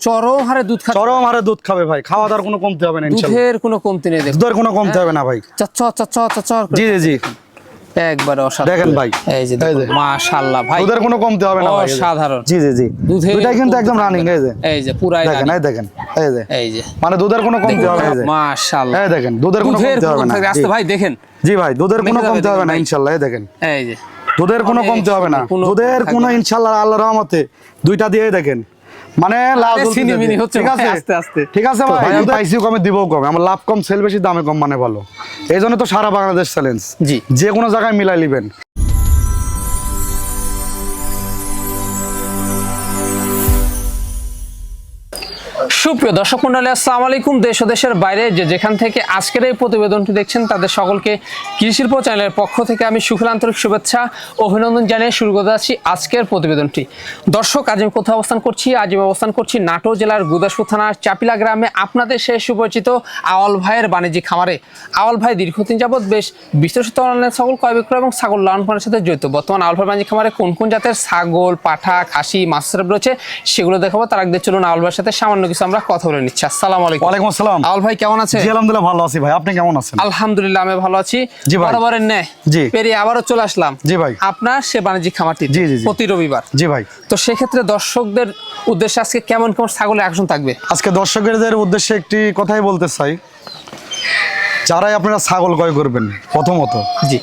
চরম হারে দুধ খাচ্ছে। চরম হারে দুধ খাবে ভাই খাওয়া দাওয়ার কোনো কমতে হবে না দুধের কোনো কমতি নেই দুধের কোনো কমতে হবে না ভাই। চচ্চ জি জি জি। একবারে অসাধারণ। দেখেন ভাই। এই যে মাশাআল্লাহ ভাই। দুধের কোনো কমতে হবে না ভাই অসাধারণ। জি জি জি। দুধের দুইটাই কিন্তু একদম রানিং এই যে। এই যে পুরাই দেখেন এই দেখেন এই যে। এই যে। মানে দুধের কোনো কমতে হবে না মাশাআল্লাহ। এই দেখেন দুধের কোনো কমতে হবে না। আস্তে ভাই দেখেন। জি ভাই দুধের কোনো কমতে হবে না ভাই। ইনশাল্লাহ এই দেখেন। এই যে। দুধের কোনো অনেক কমতে হবে না। দুধের কোনো না। ইনশাল্লাহ আল্লাহর রহমতে দুইটা দিয়ে দেখেন। মানে লাভ আরে জ্বলতে হচ্ছে ঠিক আছে? আস্তে আস্তে। ঠিক আছে ভাই পাইছি কমে দিব কম আমার লাভ কম সেল বেশি দামে কম মানে ভালো। এই জন্য তো সারা বাংলাদেশ চ্যালেঞ্জ জি। যে কোনো জায়গায় মিলাই নিবেন। সুপ্রিয় দর্শক মন্ডলী, আসসালামু আলাইকুম। দেশ ও দেশের বাইরে যে যেখান থেকে আজকের এই প্রতিবেদনটি দেখছেন, তাদের সকলকে কৃষিশিল্প চ্যানেলের পক্ষ থেকে আমি সুখল আন্তরিক শুভেচ্ছা অভিনন্দন জানিয়ে শুরু করতে যাচ্ছি আজকের প্রতিবেদনটি। দর্শক, আজ আমি কোথাও অবস্থান করছি? আজ আমি অবস্থান করছি নাটোর জেলার গুদাসপুর থানার চাপিলা গ্রামে আপনাদের সে সুপরিচিত আওয়াল ভাইয়ের বাণিজ্যিক খামারে। আওয়াল ভাই দীর্ঘদিন যাবৎ বেশ বিস্তৃত অনলাইন ছাগল ক্রয় বিক্রয় এবং ছাগল লালন পালনের সাথে জড়িত। বর্তমান আওয়াল ভাই বাণিজ্যিক খামারে কোন কোন জাতের ছাগল, পাঠা, খাসি মাছ রয়েছে, সেগুলো দেখাবো। তার আগে চলুন আওয়াল ভাইয়ের সাথে সামান্য কিছু আমরা কথা বলে নিচ্ছি। আসসালামু আলাইকুম। ওয়ালাইকুম আসসালাম। আওয়াল ভাই কেমন আছে জি আলহামদুলিল্লাহ ভালো আছি ভাই। আপনি কেমন আছেন? আলহামদুলিল্লাহ আমি ভালো আছি। জি ভাই। বরাবরের ন্যায় জি। পেরিয়ে আবারও চলে আসলাম জি ভাই। আপনার সে বাণিজ্যিক খামারটি জি, জি, জি। প্রতি রবিবার। জি ভাই। তো সেক্ষেত্রে দর্শকদের উদ্দেশ্যে আজকে কেমন কেমন ছাগলের আকর্ষণ থাকবে? আজকে দর্শকদের উদ্দেশ্যে একটি কথাই বলতে চাই। যারাই আপনারা ছাগল ক্রয় করবেন প্রথমত জি।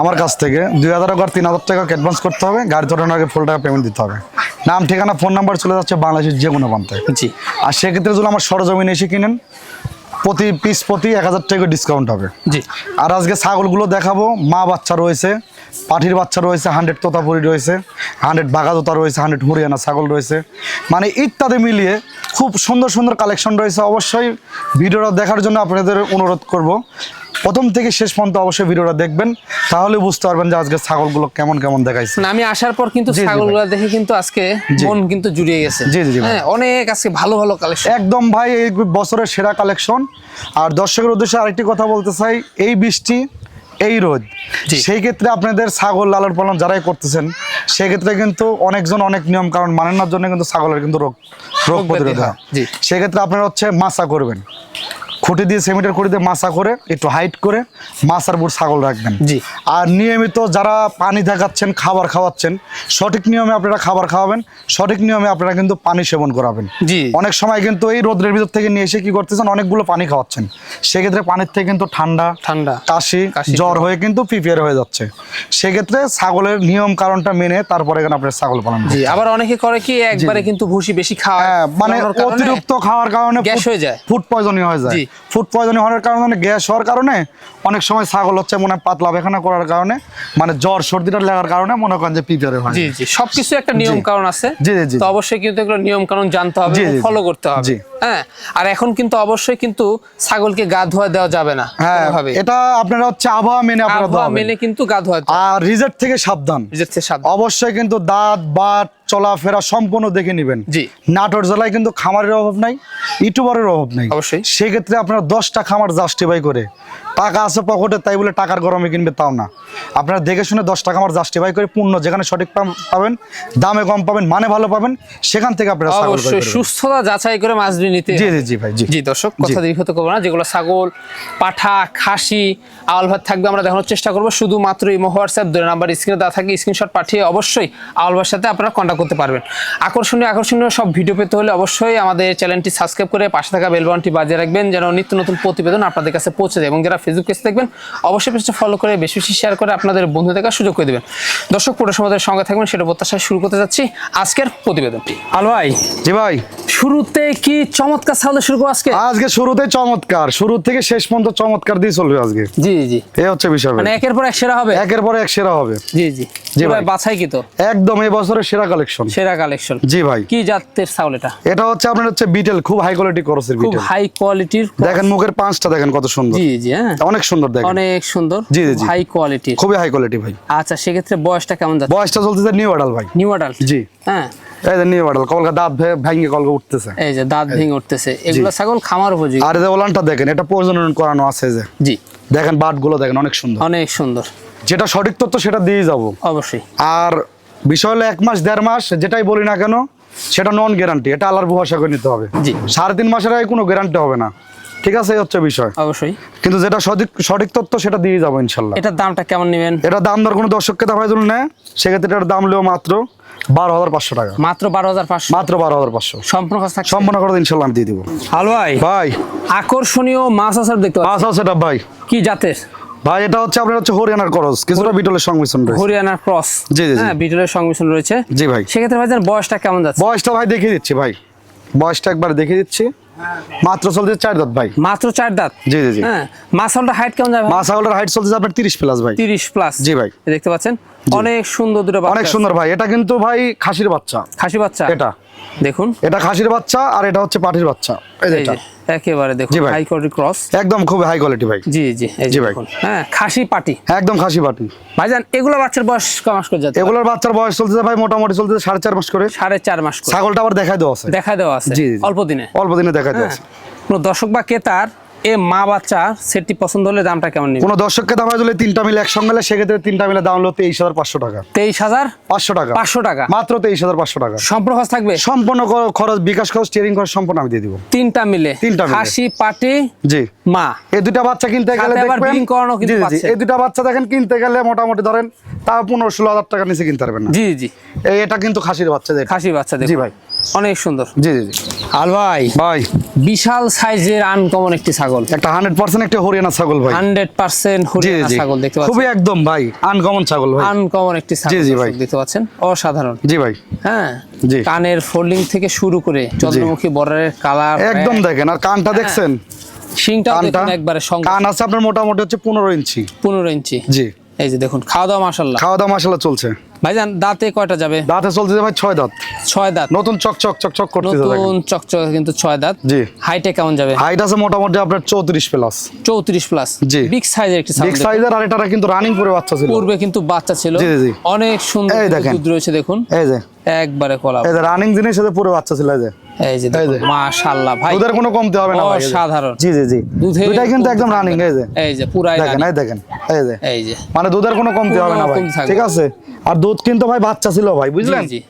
আমার কাছ থেকে দুই হাজার টাকা তিন হাজার টাকা অ্যাডভান্স করতে হবে। গাড়ি ধরানোর আগে ফুল টাকা পেমেন্ট দিতে হবে। নাম ঠিকানা ফোন নাম্বার চলে যাচ্ছে বাংলাদেশের যে কোনো প্রান্তে। জি। আর সেক্ষেত্রে যদি আমার সরজমিনে এসে কিনেন প্রতি পিস প্রতি এক হাজার টাকা ডিসকাউন্ট হবে। জি। আর আজকে ছাগলগুলো দেখাবো মা বাচ্চা রয়েছে পাঠির বাচ্চা রয়েছে হান্ড্রেড তোতাপুরি রয়েছে হান্ড্রেড বাঘাতোতা রয়েছে হান্ড্রেড হরিয়ানা ছাগল রয়েছে। মানে ইত্যাদি মিলিয়ে খুব সুন্দর সুন্দর কালেকশন রয়েছে। অবশ্যই ভিডিওটা দেখার জন্য আপনাদের অনুরোধ করব। প্রথম থেকে শেষ পর্যন্ত অবশ্যই ভিডিওটা দেখবেন তাহলে বুঝতে পারবেন যে আজকে ছাগলগুলো কেমন কেমন দেখাইছে। না, আমি আসার পর কিন্তু ছাগলগুলো দেখে কিন্তু আজকে মন কিন্তু জুড়িয়ে গেছে। জি, জি, হ্যাঁ অনেক আজকে ভালো ভালো কালেকশন একদম ভাই এই বছরের সেরা কালেকশন আর দর্শকের উদ্দেশ্যে আরেকটি কথা বলতে চাই এই বৃষ্টি এই রোদ সেই ক্ষেত্রে আপনাদের ছাগল লালন পালন যারাই করতেছেন সেই ক্ষেত্রে কিন্তু অনেকজন অনেক নিয়ম কারণ মানেন না জন্য কিন্তু ছাগলের কিন্তু রোগ রোগ প্রতিরোধ হয়। সেক্ষেত্রে আপনারা হচ্ছে মাছা করবেন। খুঁটি দিয়ে সেমিটার খুঁটি দিয়ে মাছা করে একটু হাইট করে মাছার বুট ছাগল রাখবেন জি। আর নিয়মিত যারা পানি দেখাচ্ছেন খাবার খাওয়াচ্ছেন সঠিক নিয়মে আপনারা খাবার খাওয়াবেন সঠিক নিয়মে আপনারা কিন্তু পানি সেবন করাবেন জি। অনেক সময় কিন্তু এই রোদ্রের ভিতর থেকে নিয়ে এসে কি করতেছেন অনেকগুলো পানি খাওয়াচ্ছেন সেক্ষেত্রে পানির থেকে কিন্তু ঠান্ডা ঠান্ডা কাশি জ্বর। হয়ে কিন্তু প্রিপেয়ার হয়ে যাচ্ছে সেক্ষেত্রে ছাগলের নিয়ম কারণটা মেনে তারপরে এখানে আপনার ছাগল পালন জি আবার অনেকে করে কি একবারে কিন্তু ভুসি বেশি খাওয়া হ্যাঁ, মানে অতিরিক্ত খাওয়ার কারণে গ্যাস হয়ে যায়। ফুড পয়জনিং হয়ে যায়। ফুড পয়জনিং হওয়ার কারণে গ্যাস হওয়ার কারণে অনেক সময় ছাগল হচ্ছে মনে হয় পাতলা পায়খানা করার কারণে মানে জ্বর সর্দিটা লাগার কারণে মনে করেন যে প্রিপেয়ার হয় জি জি সবকিছু একটা নিয়ম কারণ আছে জি, জি। তো অবশ্যই কিন্তু এগুলো নিয়ম কারণ জানতে হবে। ফলো করতে হবে জি। হ্যাঁ আর এখন কিন্তু অবশ্যই কিন্তু ছাগলকে গা ধোয়া দেওয়া যাবে না হ্যাঁ। এটা আপনারা হচ্ছে আবহাওয়া মেনে আপনারা মেনে কিন্তু গা ধোয়া আর রিজেক্ট থেকে সাবধান যেতে সাবধান অবশ্যই কিন্তু দাঁত বাট চলাফেরা সম্পূর্ণ দেখে নেবেন। জি। নাটোর জেলায় কিন্তু খামারের অভাব নাই ইউটিউবারের অভাব নাই। অবশ্যই। সেক্ষেত্রে আপনারা দশটা খামার জাস্টিফাই করে টাকা আছে পকেটে তাই বলে টাকার গরমে কিনবে তাও না। আপনারা দেখে শুনে দশটা খামার জাস্টিফাই করে পূর্ণ যেখানে সঠিক পাবেন দামে কম পাবেন মানে ভালো পাবেন সেখান থেকে আপনারা অবশ্যই। সুস্থতা যাচাই করে মাছবি নিতে জি জি জি ভাই জি। জি দর্শক কথা দীর্ঘত করব না যেগুলো ছাগল পাঠা খাসি আওয়াল ভাত থাকবে আমরা দেখানোর চেষ্টা করব। শুধুমাত্র ইমো হোয়াটসঅ্যাপ দুই নাম্বার স্ক্রিনে দেওয়া থাকে স্ক্রিনশট পাঠিয়ে অবশ্যই আওয়াল ভাইয়ের সাথে আপনারা কন্ট্যাক্ট করতে পারবেন। আকর্ষণীয় আকর্ষণীয় সব ভিডিও পেতে হলে অবশ্যই আমাদের চ্যানেলটি সাবস্ক্রাইব করে পাশে থাকা বেলবনটি বাজে বাজিয়ে রাখবেন যেন নিত্য নতুন প্রতিবেদন আপনাদের কাছে পৌঁছে যায়। এবং যারা ফেসবুক পেজ দেখবেন, অবশ্যই পেজটা ফলো করে বেশি বেশি শেয়ার করে আপনাদের বন্ধু দেখার সুযোগ করে দেবেন। দর্শক, পুরো সমাজের সঙ্গে থাকবেন, সেটা প্রত্যাশায় শুরু করতে যাচ্ছি আজকের প্রতিবেদনটি। আল ভাই, জি ভাই। শুরুতে কি চমৎকার ছাগল শুরু করব আজকে? আজকে শুরুতে চমৎকার। শুরু থেকে শেষ পর্যন্ত চমৎকার দিয়ে চলবে আজকে। জি জি এই হচ্ছে বিষয়। মানে একের পর এক সেরা হবে? একের পর এক সেরা হবে। জি জি। জি ভাই। বাছাই কি তো? একদম এই বছরের সেরা কালেকশন সেরা কালেকশন জি ভাই। কি জাতের ছাগল এটা? এটা হচ্ছে আপনার হচ্ছে বিটেল খুব হাই কোয়ালিটি করসের খুব হাই কোয়ালিটির দেখেন মুখের পাঁচটা দেখেন কত সুন্দর। জি জি হ্যাঁ। অনেক সুন্দর দেখেন। অনেক সুন্দর জি, জি। হাই কোয়ালিটি খুবই হাই কোয়ালিটি ভাই। আচ্ছা সেক্ষেত্রে বয়সটা কেমন যাচ্ছে? বয়সটা চলতেছে নিউ আডাল ভাই। নিউ আডাল জি। হ্যাঁ। এই যে নিউ আডাল কলকা দাঁত ভেঙে কলকা উঠতেছে। এই যে দাঁত ভেঙে উঠতেছে। এগুলো ছাগল খামার উপযোগী। আর যে ওলানটা দেখেন এটা প্রজনন করানো আছে যে। জি। দেখেন বাটগুলো দেখেন অনেক সুন্দর। অনেক সুন্দর। যেটা সঠিক তথ্য সেটা দিয়ে যাব। অবশ্যই। আর বিষয় হলো এক মাস দেড় মাস যেটাই বলি না কেন সেটা নন গ্যারান্টি এটা ভরসা করে নিতে হবে। জি। সাড়ে তিন মাসের আগে কোনো গ্যারান্টি হবে না। ঠিক আছে হচ্ছে বিষয়। অবশ্যই। কিন্তু যেটা সঠিক সঠিক তথ্য সেটা দিয়ে যাব ইনশাল্লাহ। এটার দামটা কেমন নেবেন? এটা দাম দর কোনো দর্শককে দাম যদি নেয় সেক্ষেত্রে এটার দাম লেও মাত্র বারো হাজার পাঁচশো টাকা। মাত্র বারো হাজার পাঁচশো। মাত্র বারো হাজার পাঁচশো। সম্পূর্ণ খরচ সম্পন্ন করে ইনশাল্লাহ আমি দিয়ে দিব। হাল ভাই ভাই। আকর্ষণীয় মাছ আসার দেখতে পাচ্ছি। আচ্ছা সেটা ভাই। কি জাতের? ভাই এটা হচ্ছে আপনার হচ্ছে হরিয়ানার করস কিছুটা বিটলের সংমিশ্রণ রয়েছে। হরিয়ানার ক্রস। জি, জি, জি। হ্যাঁ বিটলের সংমিশ্রণ রয়েছে। জি ভাই। সেক্ষেত্রে ভাই বয়সটা কেমন যাচ্ছে? বয়সটা ভাই দেখিয়ে দিচ্ছি ভাই। বয়সটা একবার দেখিয়ে দিচ্ছি। মাত্র চলছে চার দাঁত ভাই। মাত্র চার দাঁত? জি জি জি। হ্যাঁ মাছালটা হাইট কেমন যাবে? মা হাইট চলছে আপনার তিরিশ প্লাস ভাই। তিরিশ প্লাস জি ভাই। দেখতে পাচ্ছেন? অনেক সুন্দর দুটো বাচ্চা অনেক সুন্দর ভাই। এটা কিন্তু ভাই খাসির বাচ্চা। খাসির বাচ্চা? এটা। দেখুন। এটা খাসির বাচ্চা আর এটা হচ্ছে পাটির বাচ্চা। এই যে এটা। একেবারে দেখুন হাই কোয়ালিটি ক্রস একদম খুব হাই কোয়ালিটি ভাই। জি জি জি ভাই। হ্যাঁ খাসি পাটি। একদম খাসি পাটি। ভাইজান এগুলো বাচ্চার বয়স কমাস করে যাচ্ছে? এগুলোর বাচ্চার বয়স চলতেছে ভাই মোটামুটি চলতেছে সাড়ে চার মাস করে। সাড়ে চার মাস করে। ছাগলটা আবার দেখাই দেওয়া আছে। দেখা দেওয়া আছে। জি, জি, জি। অল্প দিনে। অল্প দিনে দেখাই দেওয়া হ্যাঁ। আছে। কোনো দর্শক বা ক্রেতার এ মা বাচ্চা সেটটি পছন্দ হলে দামটা কেমন নেবে? কোনো দর্শককে দাম যদি তিনটা মিলে একসঙ্গে মিলে সেক্ষেত্রে তিনটা মিলে দাম হলো তেইশ হাজার পাঁচশো টাকা। তেইশ হাজার পাঁচশো টাকা। পাঁচশো টাকা। মাত্র তেইশ হাজার পাঁচশো টাকা। সম্পূর্ণ খরচ থাকবে? সম্পূর্ণ খরচ বিকাশ খরচ স্টিয়ারিং খরচ সম্পূর্ণ আমি দিয়ে দিব। তিনটা মিলে। তিনটা মিলে। খাসি পাটি জি। মা। এই দুটা বাচ্চা কিনতে গেলে দেখবেন জি, জি। এই দুটা বাচ্চা দেখেন কিনতে গেলে মোটামুটি ধরেন তা পনেরো ষোলো হাজার টাকা নিচে কিনতে পারবেন না। জি জি। এটা কিন্তু খাসির বাচ্চা যেটা। খাসি বাচ্চা জি ভাই। অনেক সুন্দর। জি জি জি। আল ভাই। ভাই। বিশাল সাইজের আনকমন একটি ছাগল। একটা হান্ড্রেড পার্সেন্ট একটা হরিয়ানা ছাগল ভাই। হান্ড্রেড পার্সেন্ট হরিয়ানা ছাগল দেখতে খুবই একদম ভাই আনকমন ছাগল ভাই। আনকমন একটি ছাগল জি, জি, ভাই। দেখতে পাচ্ছেন। অসাধারণ। জি ভাই। হ্যাঁ জি। কানের ফোল্ডিং থেকে শুরু করে চন্দ্রমুখী বর্ডারের কালার একদম দেখেন আর কানটা দেখছেন? শিংটা দেখুন একবারে সঙ্গে। কান আছে আপনার মোটামুটি হচ্ছে পনেরো ইঞ্চি। পনেরো ইঞ্চি। জি। এই যে দেখুন খাওয়া দাওয়া মাসাল্লাহ খাওয়া দাওয়া মশলা চলছে। ভাইজান দাঁতে কয়টা যাবে? দাঁতে চলছে ভাই ছয় দাঁত। ছয় দাঁত। নতুন চক চক চক চক করতেছে নতুন চকচকে কিন্তু ছয় দাঁত। জি। হাইটে কেমন যাবে? হাইট আছে মোটামুটি আপনার চৌত্রিশ প্লাস চৌত্রিশ প্লাস জি। বিগ সাইজের একটি বিগ সাইজের আর এটা কিন্তু রানিং করে বাচ্চা ছিল। পূর্বে কিন্তু বাচ্চা ছিল। জি, জি। অনেক সুন্দর এই দেখেন। দুধ রয়েছে দেখুন। এই যে। একবারে কলা। এই যে রানিং জিনিস সাথে পুরো বাচ্চা ছিল এই যে। এই যে মাশাআল্লাহ ভাই। দুধের কোনো কমতে হবে না ভাই, অসাধারণ। জি জি জি। দুধের দুটাই কিন্তু একদম রানিং এই যে। এই যে পুরাই দেখেন এই দেখেন এই যে। এই যে। মানে দুধের কোনো কমতি হবে না ভাই। ঠিক আছে? আর দুধ কিন্তু ভাই বাচ্চা ছিল ভাই বুঝলেন? জি।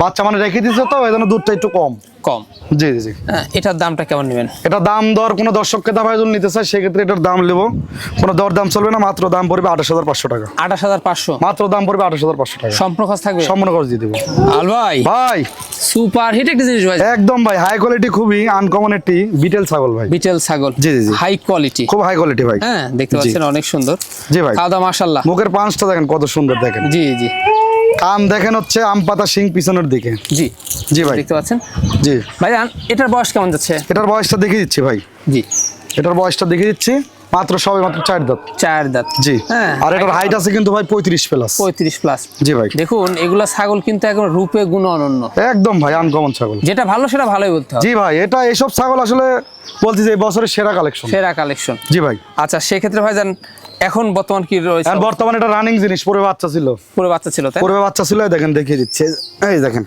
বাচ্চা মানে রেখে দিচ্ছে তো এই জন্য দুধটা একটু কম। কম। জি জি হ্যাঁ, এটার দামটা কেমন নেবেন? এটা দাম দর কোনো দর্শককে দাম যদি নিতে চায় সেক্ষেত্রে এটার দাম নেব। কোনো দর দাম চলবে না মাত্র দাম পড়বে আঠাশ হাজার পাঁচশো টাকা। আঠাশ হাজার পাঁচশো? মাত্র দাম পড়বে আঠাশ হাজার পাঁচশো টাকা। সম্পূর্ণ খরচ থাকবে? সম্পূর্ণ খরচ দিয়ে দেবো। আল ভাই। ভাই। সুপার হিট একটি জিনিস ভাই। একদম ভাই হাই কোয়ালিটি খুবই আনকমন একটি বিটেল ছাগল ভাই। বিটেল ছাগল। জি, জি। হাই কোয়ালিটি খুব হাই কোয়ালিটি ভাই। হ্যাঁ দেখতে। পাচ্ছেন অনেক সুন্দর। জি ভাই। খাওয়া দাওয়া মাশাল্লাহ মুখের পাঁচটা দেখেন কত সুন্দর দেখেন। জি জি। কান দেখেন হচ্ছে আম পাতা শিং পিছনের দিকে। জি জি ভাই। দেখতে পাচ্ছেন? জি। ভাইজান এটার বয়স কেমন যাচ্ছে? এটার বয়সটা দেখিয়ে দিচ্ছি ভাই। জি। এটার বয়সটা দেখে দিচ্ছি। মাত্র সবে মাত্র চার দাঁত। চার দাঁত। জি। হ্যাঁ। আর এটার হাইট আছে কিন্তু ভাই পঁয়ত্রিশ প্লাস পঁয়ত্রিশ প্লাস জি ভাই। দেখুন এগুলা ছাগল কিন্তু একদম রূপে গুণ অনন্য। একদম ভাই আনকমন ছাগল। যেটা ভালো সেটা ভালোই বলতে হবে। জি ভাই এটা এসব ছাগল আসলে বলছি যে এই বছরের সেরা কালেকশন সেরা কালেকশন জি ভাই। আচ্ছা সেক্ষেত্রে ভাই ভাইজান এখন বর্তমান কি রয়েছে? বর্তমানে এটা রানিং জিনিস পরে বাচ্চা ছিল। পুরো বাচ্চা ছিল তাই পরে বাচ্চা ছিল দেখেন দেখিয়ে দিচ্ছে। এই দেখেন।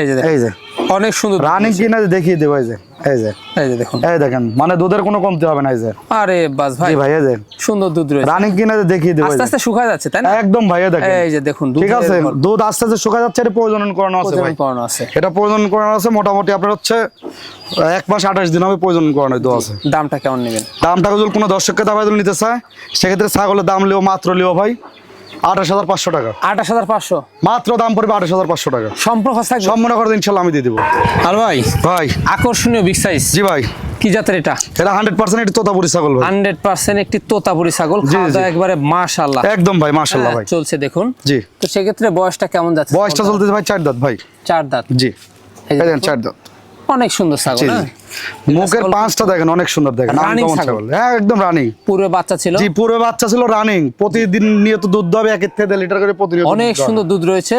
এই যে এই যে। অনেক সুন্দর রানিং কিনা দেখিয়ে দেবো এই যে এই যে। এই যে দেখুন। এই দেখেন মানে দুধের কোনো কমতি হবে না এই যে। আরে বাস ভাই ভাই এই যে। সুন্দর দুধ রয়েছে। রানিং কিনা দেখিয়ে দেবো আস্তে যে। আস্তে শুকায় যাচ্ছে তাই না? একদম ভাই এই দেখেন। এই যে দেখুন ঠিক আছে দুধ আস্তে যাচ্ছে এটা প্রয়োজন করানো আছে ভাই। প্রজনন করানো আছে। এটা প্রয়োজন করানো আছে মোটামুটি আপনার হচ্ছে এক মাস আঠাশ দিন হবে প্রয়োজন করানো আছে। দামটা কেমন নেবেন? দামটা যদি কোনো দর্শককে যদি নিতে চায় সেক্ষেত্রে ছাগলের দাম লিও মাত্র লিও ভাই। আঠাশ হাজার পাঁচশো টাকা। আঠাশ হাজার পাঁচশো। মাত্র দাম পড়বে আঠাশ হাজার পাঁচশো টাকা। থাকবে? সম্মান করে ইনশাল্লাহ আমি দিয়ে দিব। আর ভাই ভাই। আকর্ষণীয় বিগ সাইজ জি ভাই। কি জাতের এটা? এটা হান্ড্রেড পার্সেন্ট এটি তোতাপুরি ছাগল হান্ড্রেড পার্সেন্ট একটি তোতাপুরি ছাগল। একবারে মাশাল্লাহ একদম ভাই মাশাল্লাহ ভাই। চলছে দেখুন। জি। তো সেক্ষেত্রে বয়সটা কেমন যাচ্ছে? বয়সটা চলতেছে ভাই চার দাঁত ভাই। চার দাঁত। জি। চার দাঁত। অনেক সুন্দর ছাগল মুখের পাঁচটা দেখেন অনেক সুন্দর দেখেন হ্যাঁ একদম রানিং পূর্বে বাচ্চা ছিল? জি পুরো বাচ্চা ছিল রানিং প্রতিদিন নিয়ে তো দুধ হবে এক থেকে দেড় লিটার করে প্রতিদিন অনেক সুন্দর দুধ রয়েছে।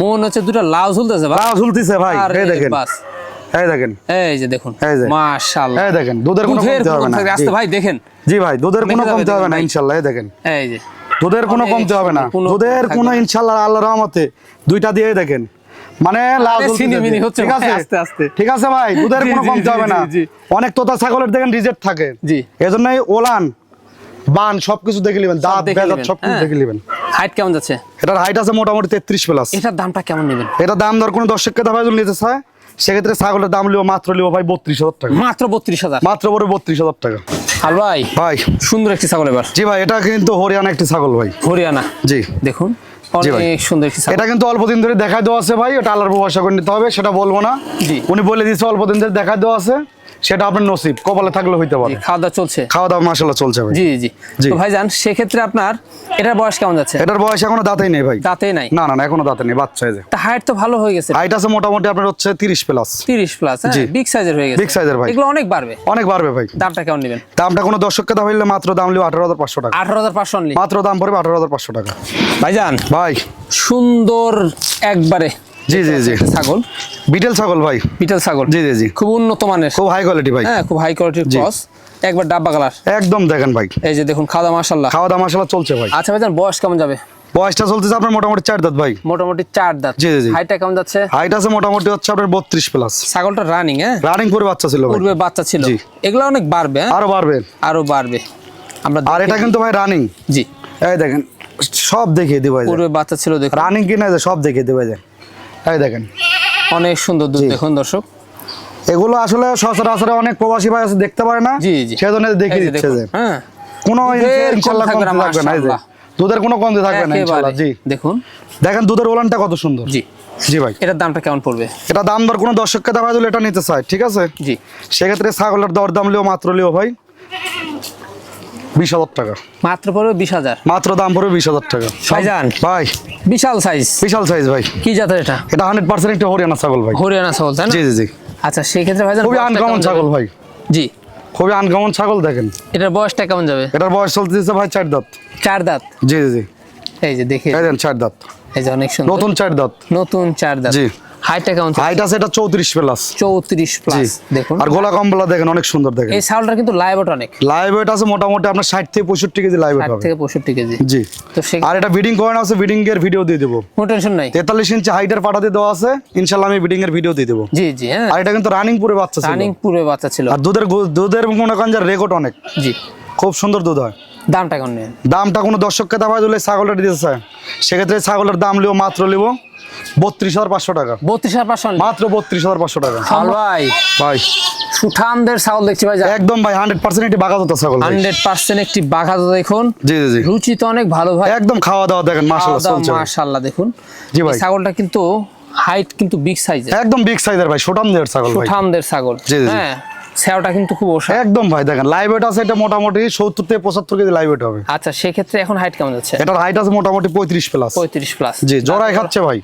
মন হচ্ছে দুটো লাউ ঝুলতেছে ভাই। ঝুলতেছে ভাই। এই দেখেন। এই দেখেন। এই যে দেখুন। মাশাআল্লাহ। এই দেখেন দুধের কোনো কমতি হবে না। আস্তে ভাই দেখেন। জি ভাই দুধের কোনো কমতি হবে না। ইনশাল্লাহ এই দেখেন। এই যে। দুধের কোনো কমতি হবে না। দুধের কোনো না। ইনশাল্লাহ আল্লাহর রহমতে। দুইটা দিয়ে দেখেন। মানে আরে হচ্ছে ঠিক আছে? আস্তে আস্তে। ঠিক আছে ভাই দুধের কোনো কমতি হবে না। অনেক তোতা ছাগলের দেখেন রিজেক্ট থাকে। জি। এজন্যই ওলান বান সবকিছু দেখে নেবেন দাঁত বেজাত সবকিছু হ্যাঁ। দেখে নেবেন। হাইট কেমন যাচ্ছে? এটার হাইট আছে মোটামুটি তেত্রিশ প্লাস এটার দামটা কেমন নেবেন? এটা দাম দর কোনো দর্শককে দাম নিতে চায় সেক্ষেত্রে ছাগলের দাম লিও মাত্র লিও ভাই বত্রিশ হাজার টাকা। মাত্র বত্রিশ হাজার। মাত্র পরে বত্রিশ হাজার টাকা। হাল ভাই ভাই। সুন্দর একটি ছাগল এবার। জি ভাই এটা কিন্তু হরিয়ানা একটি ছাগল ভাই। হরিয়ানা। জি। দেখুন। অনেক সুন্দর এটা কিন্তু অল্প দিন ধরে দেখা দেওয়া আছে ভাই এটা আল্লাহর প্রভাষা করে নিতে হবে সেটা বলব না। উনি বলে দিয়েছে অল্প দিন ধরে দেখা দেওয়া আছে। সেটা আপনার নসিব কপালে থাকলে হইতে পারে। খাওয়া দাওয়া চলছে। খাওয়া দাওয়া মাসাল্লাহ চলছে ভাই। জি জি। জি। তো ভাইজান সেক্ষেত্রে আপনার এটার বয়স কেমন যাচ্ছে? এটার বয়স এখনও দাঁতেই নেই ভাই। দাঁতে নাই? না না না এখনও দাঁতে নেই বাচ্চা এই যে। হাইট তো ভালো হয়ে গেছে। হাইট আছে মোটামুটি আপনার হচ্ছে তিরিশ প্লাস তিরিশ প্লাস হ্যাঁ? বিগ সাইজের হয়ে গেছে। Size এর ভাই। এগুলো অনেক বাড়বে। অনেক বাড়বে ভাই। দামটা কেমন নেবেন? দামটা কোনো দর্শককে দাম হইলে মাত্র দাম লিও আঠারো হাজার পাঁচশো টাকা। আঠারো হাজার পাঁচশো অনলি মাত্র দাম পড়বে আঠারো হাজার পাঁচশো টাকা। ভাইজান ভাই। সুন্দর একবারে জি জি জি। ছাগল। বিটেল ছাগল ভাই। বিটেল ছাগল। জি জি জি। খুব উন্নত মানের। খুব হাই কোয়ালিটি ভাই। হ্যাঁ খুব হাই কোয়ালিটির। ক্রস একবার ডাব্বা কালার একদম দেখেন ভাই। এই যে দেখুন খাওয়া দাওয়া মাসাল্লাহ খাওয়া দাওয়া মশলা চলছে ভাই। আচ্ছা ভাইজান বয়স কেমন যাবে? বয়সটা চলতেছে আপনার মোটামুটি চার দাঁত ভাই। মোটামুটি চার দাঁত। জি, জি। হাইটটা কেমন যাচ্ছে? হাইট আছে মোটামুটি হচ্ছে আপনার বত্রিশ প্লাস ছাগলটা রানিং হ্যাঁ? রানিং করে বাচ্চা ছিল ভাই। পূর্বে বাচ্চা ছিল। জি। এগুলো অনেক বাড়বে হ্যাঁ? আরও বাড়বে। আরও বাড়বে। আমরা আর এটা কিন্তু ভাই রানিং জি। এই দেখেন সব দেখিয়ে দিব। পূর্বে বাচ্চা ছিল দেখুন। রানিং কিনা সব দেখিয়ে দেবে যে এই দেখেন। অনেক সুন্দর দুধ দেখুন দর্শক। এগুলো আসলে সচরাচর অনেক প্রবাসী ভাই আছে দেখতে পারে না। জি জি। সেজন্য দেখিয়ে দিচ্ছে যে। হ্যাঁ। কোনো দুধের কম থাকবে না। দুধের কোনো কমতি থাকবে না একেবারে। ইনশাল্লাহ জি। দেখুন। দেখেন দুধের ওলানটা কত সুন্দর। জি। জি ভাই। এটার দামটা কেমন পড়বে? এটা দাম দর কোনো দর্শককে দিলে এটা নিতে চায় ঠিক আছে? জি। সেক্ষেত্রে ছাগলের দর দাম লিও মাত্র লিও ভাই। বিশ হাজার টাকা। মাত্র পড়বে বিশ হাজার। মাত্র দাম পড়বে বিশ হাজার টাকা। ভাইজান ভাই। বিশাল সাইজ বিশাল সাইজ ভাই। কি জাতের এটা? এটা হান্ড্রেড পার্সেন্ট একটা হরিয়ানা ছাগল ভাই। হরিয়ানা ছাগল তাই না? জি জি জি। আচ্ছা সেক্ষেত্রে ভাইজান খুবই বয়সটা আনকমন ছাগল ভাই। জি। খুবই আনকমন ছাগল দেখেন। এটার বয়সটা কেমন যাবে? এটার বয়স চলতেছে ভাই চার দাঁত। চার দাঁত? জি জি জি। এই যে দেখে। চার দাঁত। এই যে অনেক সুন্দর। নতুন চার দাঁত। নতুন চার দাঁত। জি। হাইটটা কেমন হাইট আছে। এটা চৌত্রিশ প্লাস চৌত্রিশ জি। প্লাস দেখুন। আর গোলা কম্বলা দেখেন অনেক সুন্দর দেখেন। এই ছাগলটা কিন্তু লাইভ অনেক লাইভ ওয়েট আছে মোটামুটি আপনার ষাট থেকে পঁয়ষট্টি কেজি লাইভ ওয়েট হবে। থেকে পঁয়ষট্টি কেজি। জি। তো আর এটা করানো আছে বিডিং এর ভিডিও দিয়ে দেবো। কোনো টেনশন নাই। তেতাল্লিশ ইঞ্চি হাইটের পাঠাতে দেওয়া আছে ইনশাল্লাহ আমি বিডিং এর ভিডিও দিয়ে দেবো। জি জি হ্যাঁ। আর এটা কিন্তু রানিং পুরো বাচ্চা ছিল। রানিং পূর্বে বাচ্চা ছিল। আর দুধের দুধের করেন যে রেকর্ড অনেক। জি। খুব সুন্দর দুধ হয়। দামটা কেমন দামটা কোনো দর্শককে দাবায় দিলে ছাগলটা দিতে চায়। সেক্ষেত্রে ছাগলের দাম লিও মাত্র লিব বত্রিশ হাজার পাঁচশো টাকা। বত্রিশ হাজার পাঁচশো মাত্র বত্রিশ হাজার পাঁচশো টাকা। ভাই। ভাই। সুঠামদের ছাগল দেখছি ভাই একদম ভাই হান্ড্রেড পার্সেন্ট একটি বাঘা দোতা ছাগল হান্ড্রেড পার্সেন্ট একটি বাঘা তো দেখুন। জি জি জি। রুচি তো অনেক ভালো ভাই। একদম খাওয়া দাওয়া দেখেন ভাই। মাশাল্লাহ দেখুন। জি ভাই। ছাগলটা কিন্তু হাইট কিন্তু বিগ সাইজের একদম বিগ সাইজের ভাই সুটাম ছাগল ভাই। সুঠামদের ছাগল। জি, জি। হ্যাঁ। সেওটা কিন্তু খুব ওষা। একদম ভাই দেখেন লাইভ ওয়েট আছে এটা মোটামুটি সত্তর থেকে পঁচাত্তর কেজি লাইভ ওয়েট হবে। আচ্ছা সেক্ষেত্রে এখন হাইট কেমন যাচ্ছে? এটার হাইট আছে মোটামুটি পঁয়ত্রিশ প্লাস পঁয়ত্রিশ প্লাস জি জোড়ায় খাচ্ছে ভাই।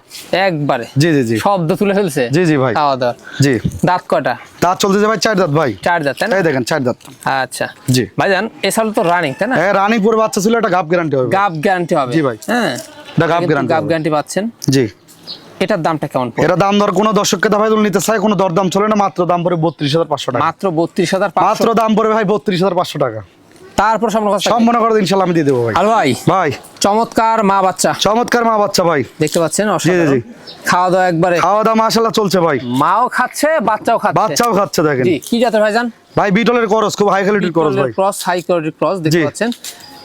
একবারে। জি জি জি। শব্দ তুলে ফেলছে? জি, জি ভাই। খাওয়া দাওয়ার জি। দাঁত কয়টা? দাঁত চলতেছে ভাই চার দাঁত ভাই। চার দাঁত তাই দেখেন চার দাঁত। আচ্ছা। জি। ভাইজান এছাড়া তো রানিং তাই না? হ্যাঁ রানিং পুরো বাচ্চা ছিল এটা গাপ গ্যারান্টি হবে। গাব গ্যারান্টি হবে। জি ভাই। হ্যাঁ। গাব গ্যারান্টি গাব গ্যারান্টি পাচ্ছেন? জি। এটার দামটা কেমন পড়বে? এটা দাম দর কোনো দর্শককে দাম নিতে কোনো চলে না মাত্র দাম পড়ে টাকা। মাত্র মাত্র দাম পড়বে ভাই বত্রিশ হাজার পাঁচশো টাকা। তারপর সামনে কথা সব মনে করো ইনশাল্লাহ আমি দিয়ে দেবো ভাই। ভাই ভাই। চমৎকার মা বাচ্চা। চমৎকার মা বাচ্চা ভাই। দেখতে পাচ্ছেন? অসাধারণ। খাওয়া দাওয়া একবারে খাওয়া দাওয়া মাসাল্লাহ চলছে ভাই। মাও খাচ্ছে বাচ্চাও খাচ্ছে। বাচ্চাও খাচ্ছে দেখেন। কি জাতের ভাইজান? ভাই বিটলের করস খুব হাই কোয়ালিটির করস ভাই। ক্রস হাই কোয়ালিটি ক্রস দেখতে। পাচ্ছেন।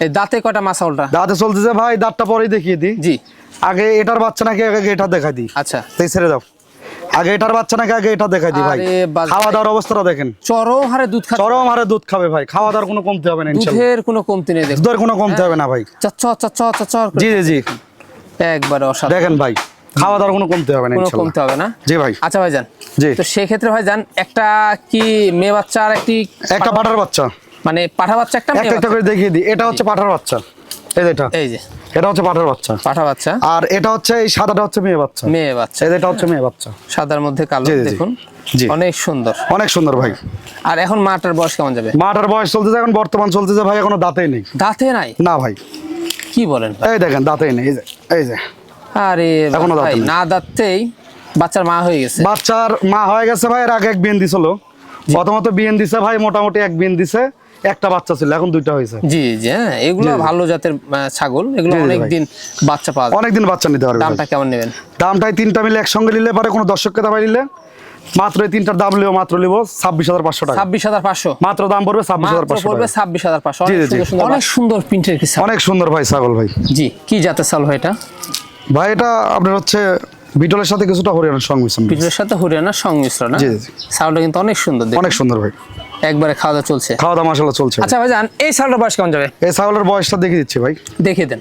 এই দাঁতে কয়টা মাসাউলটা দাঁতে চলতেছে ভাই দাঁতটা পরেই দেখিয়ে দিই। জি। আগে এটার বাচ্চা নাকি আগে এটা দেখাই দিই। আচ্ছা। তাই ছেড়ে দাও। আগে এটার বাচ্চা নাকি আগে এটা দেখাই দিই ভাই। খাওয়া দাওয়ার অবস্থাটা দেখেন। চরম হারে দুধ খাচ্ছে। চরম হারে দুধ খাবে ভাই। খাওয়া দাওয়ার কোনো কমতে হবে না ইনশাল্লাহ। দুধের কোনো কমতি নেই দেখুন। দুধের কোনো কমতে হবে না ভাই। চচ্চ চচ্চ চচ্চ জি জি জি। একবারে অসাধারণ। দেখেন ভাই খাওয়া দাওয়ার কোনো কমতে হবে না কোনো ইনশাল্লাহ। কমতে হবে না? জি ভাই। আচ্ছা ভাইজান। জি। তো সেক্ষেত্রে ভাইজান একটা কি মেয়ে বাচ্চা আর একটি একটা পাঠার বাচ্চা। মানে পাঠা বাচ্চা একটা একটা একটা করে দেখিয়ে দিই। এটা হচ্ছে পাঠার বাচ্চা। এই এটা। এই যে। এটা হচ্ছে পাঠার বাচ্চা। পাঠা বাচ্চা। আর এটা হচ্ছে এই সাদাটা হচ্ছে মেয়ে বাচ্চা। মেয়ে বাচ্চা। এটা হচ্ছে মেয়ে বাচ্চা। সাদার মধ্যে কালো। দেখুন। অনেক সুন্দর। অনেক সুন্দর ভাই। আর এখন মাটার বয়স কেমন যাবে? মাটার বয়স চলতেছে এখন বর্তমান চলতেছে ভাই এখনও দাঁতেই নেই। দাঁতে নাই? না ভাই। কি বলেন এই দেখেন দাঁতেই নেই এই যে এই যে। আরে এখনও দাঁতে ভাই না দাঁততেই বাচ্চার মা হয়ে গেছে। বাচ্চার মা হয়ে গেছে ভাই এর আগে এক বিয়েন দিছিল। প্রথমত বিয়েন দিছে ভাই মোটামুটি এক বিয়েন দিছে। একটা বাচ্চা ছিল এখন দুইটা হয়েছে। জি জি হ্যাঁ এগুলো। ভালো জাতের ছাগল এগুলো জি, জি, অনেক দিন বাচ্চা পাওয়া যায়। অনেকদিন বাচ্চা নিতে পারবে দামটা কেমন নেবেন? দামটাই তিনটা মিলে একসঙ্গে নিলে পারে কোনো দর্শককে দাবাই নিলে। মাত্র এই তিনটার দাম লিও মাত্র লিবো ছাব্বিশ হাজার পাঁচশো টাকা। ছাব্বিশ হাজার পাঁচশো। মাত্র দাম পড়বে ছাব্বিশ হাজার পাঁচশো পড়বে ছাব্বিশ হাজার পাঁচশো। জি, অনেক। সুন্দর সুন্দর অনেক সুন্দর প্রিন্টের কি অনেক সুন্দর ভাই ছাগল ভাই। জি কি জাতের ছাগল ভাই এটা? ভাই এটা আপনার হচ্ছে বিটলের সাথে কিছুটা হরিয়ানার সংমিশ্রণ বিটলের সাথে হরিয়ানার সংমিশ্রণ জি, জি। সাউন্ডটা কিন্তু অনেক সুন্দর। অনেক সুন্দর ভাই। একবারে খাওয়া দাওয়া চলছে। খাওয়া দাওয়া মশলা চলছে আচ্ছা ভাই জান এই সাউন্ডের বয়স কেমন যাবে? এই ছাগলের বয়সটা দেখিয়ে দিচ্ছি ভাই। দেখিয়ে দেন।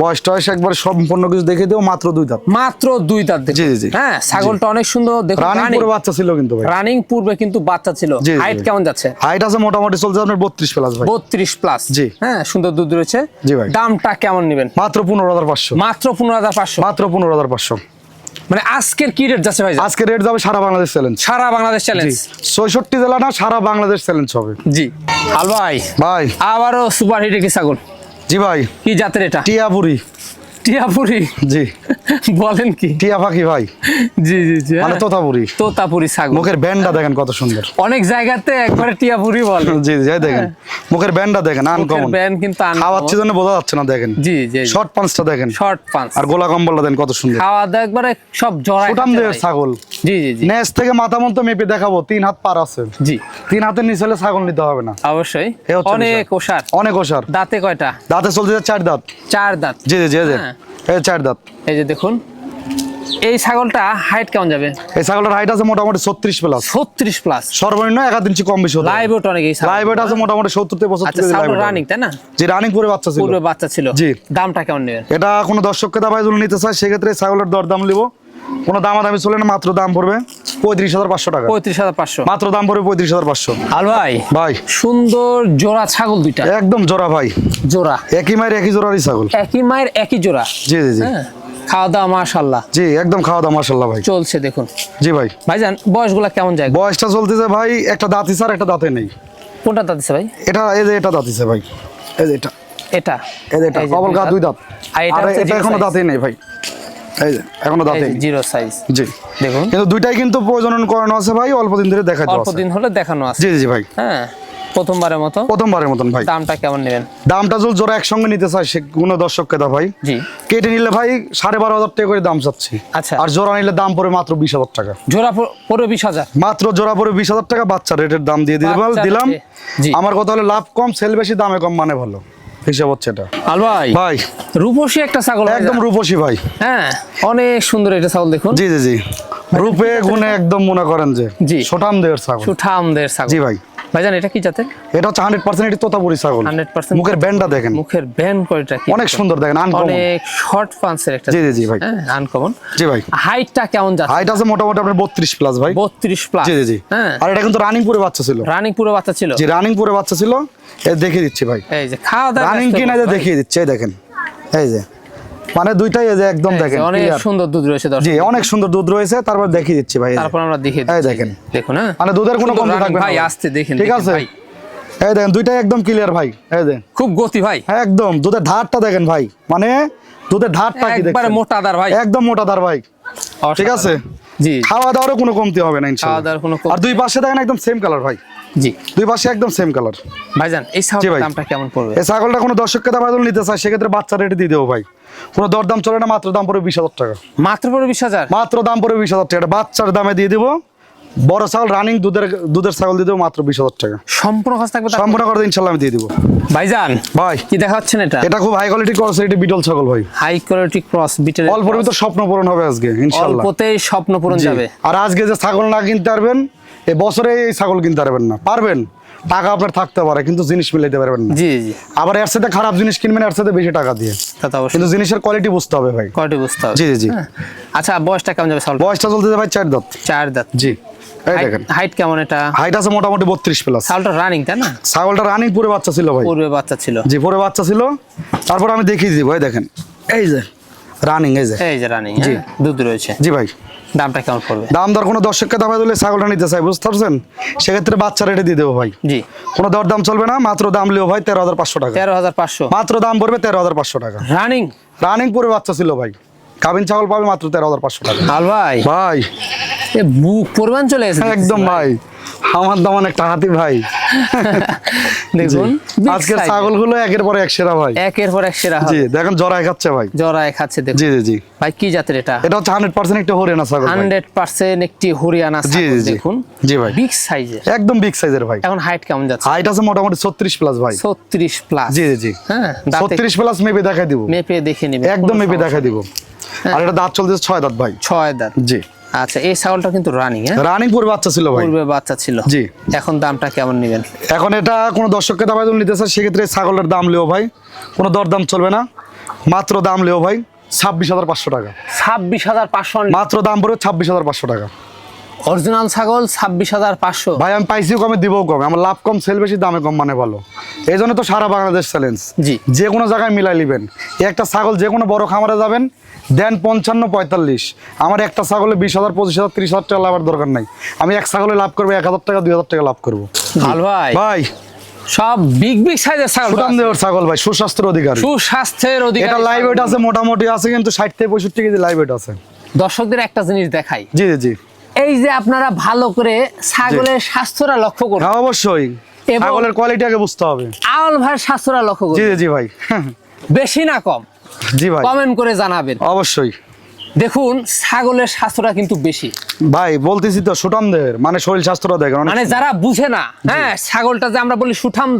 বয়স টয়স একবার সম্পূর্ণ কিছু দেখিয়ে দেবো মাত্র দুই দাঁত। মাত্র দুই দাঁত জি, জি, জি। হ্যাঁ ছাগলটা অনেক সুন্দর। দেখুন রানিং করে বাচ্চা ছিল কিন্তু ভাই। রানিং পূর্বে কিন্তু বাচ্চা ছিল। হাইট কেমন যাচ্ছে? হাইট আছে মোটামুটি চলছে আপনার বত্রিশ প্লাস ভাই। বত্রিশ প্লাস জি। হ্যাঁ সুন্দর দুধ রয়েছে। জি ভাই। দামটা কেমন নেবেন? মাত্র পনেরো হাজার পাঁচশো। মাত্র পনেরো হাজার পাঁচশো। মাত্র পনেরো হাজার পাঁচশো। মানে আজকের কি রেট যাচ্ছে ভাই? আজকে রেট যাবে সারা বাংলাদেশ চ্যালেঞ্জ সারা বাংলাদেশ চ্যালেঞ্জ ছয়ষট্টি জেলা না সারা বাংলাদেশ চ্যালেঞ্জ হবে। জি। হাল ভাই ভাই। আবারও সুপার হিট একটি ছাগল? জি ভাই। কি জাতের এটা? টিয়াপুরি। টিয়াপুরি? জি। বলেন কি? টিয়া পাখি ভাই। জি জি জি। মানে হ্যাঁ। তোতাপুরি। তোতাপুরি ছাগল। মুখের ব্যান্ডটা দেখেন কত সুন্দর। অনেক জায়গাতে একবারে টিয়াপুরি বলে। জি জি দেখেন। মুখের ব্যান্ডটা দেখেন আনকমন ব্যান্ড কিন্তু খাওয়াচ্ছি জন্য বোঝা যাচ্ছে না দেখেন। জি জি শর্ট দেখেন। শর্ট আর গোলা কম্বলটা দেন কত সুন্দর। খাওয়া দাওয়া একবারে সব জড়ায় দেহের ভাই। ছাগল। জি জি জি। নেস থেকে মাথা মন্ত মেপে দেখাবো তিন হাত পার আছে। জি। তিন হাতের নিচে হলে ছাগল নিতে হবে না। অবশ্যই। অনেক। ওষার। অনেক ওষার। দাঁতে কয়টা? দাঁতে চলতে চার দাঁত। চার দাঁত। জি জি জি জি। হ্যাঁ। এই চার দাঁত। এই যে দেখুন এই ছাগলটা হাইট কেমন যাবে? এই ছাগলের হাইট আছে মোটামুটি ছত্রিশ প্লাস ছত্রিশ প্লাস সর্বনিম্ন ইঞ্চি কম বেশি হতে লাইভ ওট অনেক এই। লাইভ আছে মোটামুটি থেকে আচ্ছা ছাগল রানিং তাই না? যে রানিং বাচ্চা ছিল। পূর্বে বাচ্চা ছিল। জি। দামটা কেমন নেবেন? এটা কোনো দর্শককে দাবাই যদি নিতে চায় সেক্ষেত্রে ছাগলের দর দাম নিব। কোনো দামাদামি চলে না মাত্র দাম পড়বে পঁয়ত্রিশ হাজার পাঁচশো টাকা। পঁয়ত্রিশ হাজার পাঁচশো। মাত্র দাম পড়বে পঁয়ত্রিশ হাজার পাঁচশো। আল ভাই ভাই। সুন্দর জোড়া ছাগল দুইটা। একদম জোড়া ভাই। জোড়া। একই মায়ের একই জোড়ারই ছাগল। একই মায়ের একই জোড়া। জি জি জি। হ্যাঁ খাওয়া দাওয়া মাশাল্লাহ জি একদম খাওয়া দাওয়া মার্শাল্লাহ ভাই। চলছে দেখুন। জি ভাই। ভাইজান বয়সগুলা কেমন যায়? বয়সটা চলতেছে ভাই একটা দাঁতি স্যার একটা দাঁতে নেই। কোনটা দাঁতিছে ভাই? এটা এই যে এটা দাঁতিছে ভাই। এই যে এটা। এটা। এই যে এটা কবল গা দুই দাঁত। আর এটা এখনও। দাঁতেই নেই ভাই। এই যে এখনও দাঁতে জিরো সাইজ জি। দেখুন। কিন্তু দুইটাই কিন্তু প্রজনন করানো আছে ভাই অল্প দিন ধরে দেখা অল্প দিন হলে দেখানো আছে। জি জি ভাই। হ্যাঁ প্রথমবারের মতো। প্রথমবারের মতন ভাই। দামটা কেমন নেবেন? দামটা যদি জোড়া একসঙ্গে নিতে চায় সে কোনো দর্শক কেদা ভাই। জি। কেটে নিলে ভাই সাড়ে বারো হাজার টাকা করে দাম চাচ্ছি। আচ্ছা। আর জোড়া নিলে দাম পড়ে মাত্র বিশ হাজার টাকা। জোড়া প- পড়বে বিশ হাজার? মাত্র জোড়া পড়ে বিশ হাজার টাকা বাচ্চা রেটের দাম দিয়ে দিলাম। দিলাম। আমার কথা হলো লাভ কম সেল বেশি দামে কম মানে ভালো। হিসাব হচ্ছে এটা। আল ভাই ভাই। রূপসী একটা ছাগল একদম রূপসী ভাই। হ্যাঁ অনেক সুন্দর এটা ছাগল দেখুন। জি জি জি। রূপে গুণে একদম মনে করেন যে জি। সোটাম দেহের ছাগল। সুঠামদের ছাগল। জি ভাই। ভাইজান এটা কি জাতের? এটা হচ্ছে হান্ড্রেড পার্সেন্ট এটি তোতাপুরি ছাগল। 100% মুখের ব্যান্ডটা দেখেন। মুখের ব্যান কয়টা কি অনেক সুন্দর দেখেন আনকমন অনেক শর্ট পান্সের একটা জি জি জি ভাই। হ্যাঁ আনকমন জি ভাই। হাইটটা কেমন যাচ্ছে হাইট আছে মোটামুটি আপনার বত্রিশ প্লাস ভাই। বত্রিশ প্লাস জি জি জি। হ্যাঁ। আর এটা কিন্তু রানিং পুরে বাচ্চা ছিল। রানিং পুরো বাচ্চা ছিল? জি রানিং পুরে বাচ্চা ছিল। দেখিয়ে দিচ্ছি ভাই। এই যে খাওয়া দাওয়া রানিং কিনা যে দেখিয়ে দিচ্ছে এই দেখেন। এই যে। মানে দুইটাই এই যে একদম দেখেন অনেক সুন্দর দুধ রয়েছে দর্শক। জি অনেক সুন্দর দুধ রয়েছে তারপর দেখিয়ে দিচ্ছি ভাই তারপর আমরা দেখে এই দিচ্ছি। দেখেন। দেখুন হ্যাঁ। মানে দুধের কোনো কমতি থাকবে না ভাই। আসতে দেখেন ঠিক আছে? ভাই। এই দেখেন দুইটাই একদম ক্লিয়ার ভাই এই দেখেন খুব গতি ভাই। হ্যাঁ একদম দুধের ধারটা দেখেন ভাই মানে দুধের ধারটা কি দেখেন একবারে দেখেন মোটাদার ভাই। একদম মোটা মোটাদার ভাই। ঠিক আছে? জি। খাওয়া দাওয়ারও কোনো কমতি হবে না খাওয়া ইনশাআল্লাহ দাওয়ার কোনো আর দুই পাশে দেখেন একদম সেম কালার ভাই। জি। দুই পাশে একদম সেম কালার ভাইজান এই ছাগলের ভাই। দামটা কেমন পড়বে? এই ছাগলটা কোনো দর্শককে দাম আদল নিতে চায় সেক্ষেত্রে বাচ্চা রেটে দিয়ে দেবো ভাই। কোনো দরদাম চলে না মাত্র দাম পড়বে বিশ হাজার টাকা। মাত্র পড়বে বিশ হাজার? মাত্র দাম পড়বে বিশ হাজার টাকা। বাচ্চার দামে দিয়ে দিব। বড় ছাগল রানিং দুধের দুধের ছাগল দিয়ে দেবো মাত্র বিশ হাজার টাকা। সম্পূর্ণ খরচ থাকবে সম্পূর্ণ করে ইনশাল্লাহ আমি দিয়ে দিব। ভাইজান ভাই। কি দেখাচ্ছেন এটা? এটা খুব হাই কোয়ালিটি ক্রস এটি বিটল ছাগল ভাই। হাই কোয়ালিটি ক্রস বিটের অল্পের ভিতর স্বপ্ন পূরণ হবে আজকে ইনশাল্লাহ। অল্পতেই স্বপ্ন পূরণ যাবে। আর আজকে যে ছাগল না কিনতে পারবেন এই বছরে এই ছাগল কিনতে পারবেন না। পারবেন? টাকা আপনার থাকতে পারে কিন্তু জিনিস মিলাইতে পারবেন না। জি জি। আবার এর সাথে খারাপ জিনিস কিনবেন এর সাথে বেশি টাকা দিয়ে। কিন্তু জিনিসের কোয়ালিটি বুঝতে হবে ভাই। কোয়ালিটি বুঝতে হবে। জি, জি। হ্যাঁ। আচ্ছা বয়সটা কেমন যাবে? বয়সটা চলতে ভাই চার দাঁত। চার দাঁত। জি। হাইট কেমন এটা? হাইট আছে মোটামুটি বত্রিশ প্লাস ছাগলটা রানিং তাই না? ছাগলটা রানিং পুরে বাচ্চা ছিল ভাই। পূর্বে বাচ্চা ছিল। জি পুরে বাচ্চা ছিল। তারপর আমি দেখিয়ে দিব ভাই দেখেন। এই যে রানিং এই যে। এই যে রানিং জি। দুধ রয়েছে। জি ভাই। দামটা কেমন পড়বে? দাম দর কোনো দর্শককে দামে দিলে ছাগলটা নিতে চাই বুঝতে পারছেন? সেক্ষেত্রে বাচ্চা রেটে দিয়ে দেবো ভাই। জি। কোনো দর দাম চলবে না মাত্র দাম লিও ভাই তেরো হাজার পাঁচশো টাকা। তেরো হাজার পাঁচশো। মাত্র দাম পড়বে তেরো হাজার পাঁচশো টাকা। রানিং রানিং পুরে বাচ্চা ছিল ভাই। কাবিন ছাগল পাবে মাত্র তেরো হাজার পাঁচশো টাকা। ভাই। ভাই। এ বুক পরিমাণ চলে এসেছে। একদম ভাই। আমার দামান একটা হাতি ভাই। দেখুন আজকের ছাগলগুলো একের পর এক সেরা ভাই। একের পর এক সেরা জি দেখেন জরায় খাচ্ছে ভাই। জরায় খাচ্ছে দেখুন। জি জি জি। ভাই কি জাতের এটা? এটা হচ্ছে হান্ড্রেড পার্সেন্ট একটা হরিয়ানা ছাগল ভাই। হান্ড্রেড পার্সেন্ট একটি হরিয়ানা জি, ছাগল জি, জি। দেখুন। জি ভাই। বিগ সাইজের একদম বিগ সাইজের ভাই। এখন হাইট কেমন যাচ্ছে? হাইট আছে মোটামুটি ছত্রিশ প্লাস ভাই। ছত্রিশ প্লাস জি জি জি। হ্যাঁ দাঁতে ছত্রিশ প্লাস মেপে দেখাই দিব। মেপে দেখে নিবে। একদম মেপে দেখাই দিব। আর এটা দাঁত চলতেছে ছয় দাঁত ভাই। ছয় দাঁত। জি। আচ্ছা এই ছাগলটা কিন্তু রানিং হ্যাঁ? রানিং পরে বাচ্চা ছিল ভাই। পূর্বে বাচ্চা ছিল। জি। এখন দামটা কেমন নেবেন? এখন এটা কোনো দর্শককে দাবাই যদি নিতে চায় সেক্ষেত্রে ছাগলের দাম লেও ভাই। কোনো দরদাম চলবে না। মাত্র দাম লেও ভাই ছাব্বিশ হাজার পাঁচশো টাকা। ছাব্বিশ হাজার পাঁচশো মাত্র দাম পড়বে ছাব্বিশ হাজার পাঁচশো টাকা। অরিজিনাল ছাগল ছাব্বিশ হাজার পাঁচশো। ভাই আমি পাইছিও কমে দিবও কমে। আমার লাভ কম সেল বেশি দামে কম মানে ভালো। এই জন্য তো সারা বাংলাদেশ চ্যালেঞ্জ জি। যে কোনো জায়গায় মিলাই নেবেন। একটা ছাগল যে কোনো বড় খামারে যাবেন দেন পঞ্চান্ন পঁয়তাল্লিশ। আমার একটা ছাগলে বিশ হাজার পঁচিশ হাজার ত্রিশ হাজার টাকা লাভের দরকার নাই। আমি এক ছাগলে লাভ করব এক হাজার টাকা দুই হাজার টাকা লাভ করব। ভালো ভাই। ভাই। সব বিগ বিগ সাইজের ছাগল সুটাম দেওয়ার ছাগল ভাই সুস্বাস্থ্যের অধিকারী। সুস্বাস্থ্যের অধিকার এটা লাইভ ওয়েট আছে মোটামুটি আছে কিন্তু ষাট থেকে পঁয়ষট্টি কেজি লাইভ ওয়েট আছে। দর্শকদের একটা জিনিস দেখাই। জি জি এই যে আপনারা ভালো করে ছাগলের স্বাস্থ্যটা লক্ষ্য করুন। হ্যাঁ অবশ্যই। ছাগলের কোয়ালিটি আগে বুঝতে হবে। আওয়াল স্বাস্থ্যটা লক্ষ্য করুন। জি জি ভাই। বেশি না কম। জি ভাই। কমেন্ট করে জানাবেন। অবশ্যই। দেখুন ছাগলের স্বাস্থ্যটা কিন্তু বেশি। ভাই বলতেছি তো মানে শরীর স্বাস্থ্যটা দেখেন মানে যারা বুঝে না হ্যাঁ ছাগলটা যে আমরা বলি সুঠাম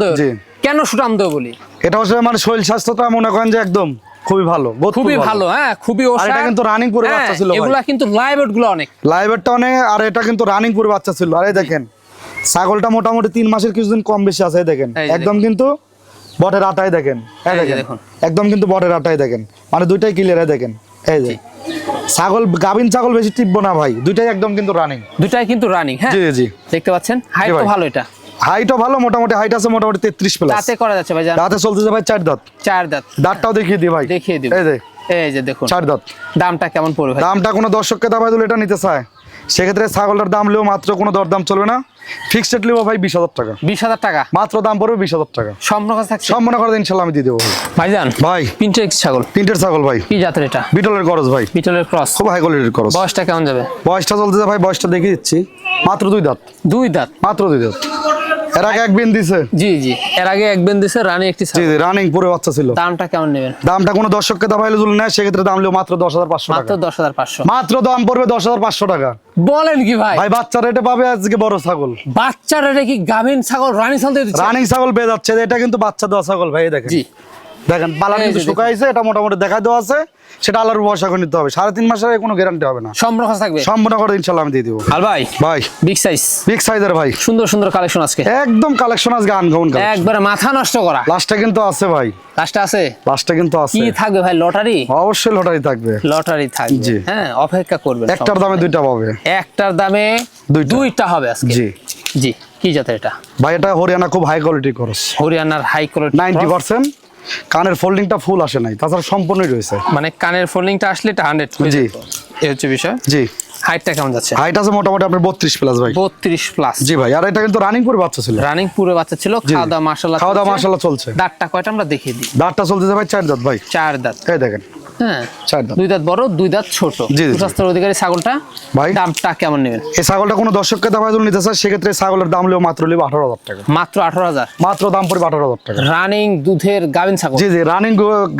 কেন সুঠাম বলি? এটা হচ্ছে মানে শরীর স্বাস্থ্যটা মনে করেন যে একদম খুবই ভালো খুবই ভালো হ্যাঁ খুবই এটা কিন্তু running করে বাচ্চা ছিল এগুলা কিন্তু লাইভগুলো অনেক। লাইভেরটা অনেক আর এটা কিন্তু রানিং পুরো বাচ্চা ছিল। আরে দেখেন ছাগলটা মোটামুটি তিন মাসের কিছুদিন কম বেশি আছে দেখেন। একদম কিন্তু বটের আটাই দেখেন। একদম কিন্তু বটের আটাই দেখেন। মানে দুইটাই ক্লিয়ার দেখেন। এই যে। ছাগল গাবিন ছাগল বেশি টিপবো না ভাই দুইটাই একদম কিন্তু রানিং দুটাই কিন্তু রানিং হ্যাঁ? জি জি। দেখতে পাচ্ছেন? হাইট তো ভালো এটা। হাইটও ভালো মোটামুটি হাইট আছে মোটামুটি তেত্রিশ প্লাস তাতে করা যাচ্ছে ভাই দাঁতে চলতেছে ভাই চার দাঁত। চার দাঁত। দাঁতটাও দেখিয়ে দিই ভাই। দেখিয়ে দিব। এই যে। এই যে দেখুন। চার দাঁত। দামটা কেমন পড়বে ভাই? দামটা কোনো দর্শককে দাবাই দিলে এটা নিতে চায়। সেক্ষেত্রে ছাগলটার দাম লেও মাত্র কোনো দরদাম চলবে না। ফিক্সড ভাই বিশ হাজার টাকা। বিশ হাজার টাকা? মাত্র দাম পড়বে বিশ হাজার টাকা। সম্পূর্ণ কাছে থাকছে? করে আমি দিয়ে দেবো ভাই। ভাইজান ভাই। পিন্টের ছাগল। তিনটের ছাগল ভাই। কি জাতের এটা? বিটলের ভাই। বিটলের ক্রস খুব হাই কোয়ালিটির বয়সটা কেমন যাবে? বয়সটা চলতেছে ভাই বয়সটা দেখিয়ে দিচ্ছি। মাত্র দুই দাঁত। দুই দাঁত? মাত্র দুই দাঁত। এর আগে এক বিন দিছে। জি জি। এর আগে এক বেন দিছে রানী একটি জি জি রানিং পুরো বাচ্চা ছিল। দামটা কেমন নেবেন? দামটা কোনো দর্শককে দাবাইলে যদি নেয় সেক্ষেত্রে দাম লেও মাত্র দশ হাজার পাঁচশো মাত্র টাকা দশ হাজার পাঁচশো। মাত্র দাম পড়বে দশ হাজার পাঁচশো টাকা। বলেন কি ভাই? ভাই বাচ্চা রেটে পাবে আজকে বড় ছাগল। বাচ্চারা নাকি কি গাভিন ছাগল রানী ছাগল রানী ছাগল পেয়ে যাচ্ছে এটা কিন্তু বাচ্চা দেওয়া ছাগল ভাই দেখেন। জি। দেখেন পালা কিন্তু শুকাইছে এটা মোটামুটি দেখা দেওয়া আছে। সেটা আল্লাহর ভরসা করে নিতে হবে। সাড়ে তিন মাসের কোনো গ্যারান্টি হবে না। সম্পূর্ণ থাকবে? সম্পূর্ণ করে ইনশাল্লাহ আমি দিয়ে দিব। আর ভাই ভাই। বিগ সাইজ বিগ সাইজের ভাই। সুন্দর সুন্দর কালেকশন আজকে। একদম কালেকশন আজকে আনগাউন একবারে মাথা নষ্ট করা। লাস্টটা কিন্তু আছে ভাই। লাস্টে আছে? লাস্টটা কিন্তু আছে। কি থাকবে ভাই লটারি অবশ্যই লটারি থাকবে। লটারি থাকবে। জি। হ্যাঁ অপেক্ষা করবেন একটার দামে দুইটা পাবে। একটার দামে দুইটা। দুইটা হবে আজকে। জি। জি কি জাতের এটা? ভাই এটা হরিয়ানা খুব হাই কোয়ালিটি খরচ হরিয়ানার হাই কোয়ালিটি নাইনটি পার্সেন্ট। কানের ফোল্ডিংটা ফুল আসে নাই তাছাড়া সম্পূর্ণই রয়েছে। মানে কানের ফোল্ডিংটা আসলে এটা হান্ড্রেড জি। এই হচ্ছে বিষয়। জি। হাইটটা কেমন যাচ্ছে? হাইট আছে মোটামুটি আপনার প্লাস ভাই। বত্রিশ প্লাস জি ভাই আর এটা কিন্তু রানিং বাচ্চা ছিল। রানিং পুরো বাচ্চা ছিল। খাওয়া দাওয়া খাওয়া চলছে। দাঁতটা কয়টা আমরা দেখিয়ে দিই। দাঁতটা চলতেছে ভাই চার দাঁত ভাই। চার দাঁত। এই দেখেন। হ্যাঁ দুই দাঁত বড় দুই দাঁত ছোট। অধিকারী ছাগলটা ভাই। দামটা কেমন নেবেন? এই ছাগলটা কোনো দর্শককে দাবাই যদি নিতে চায় সেক্ষেত্রে ছাগলের দাম লেও মাত্র লেবে আঠারো হাজার টাকা। মাত্র আঠারো হাজার? মাত্র দাম পড়বে আঠারো হাজার টাকা। রানিং দুধের গাভিন ছাগল? জি জি রানিং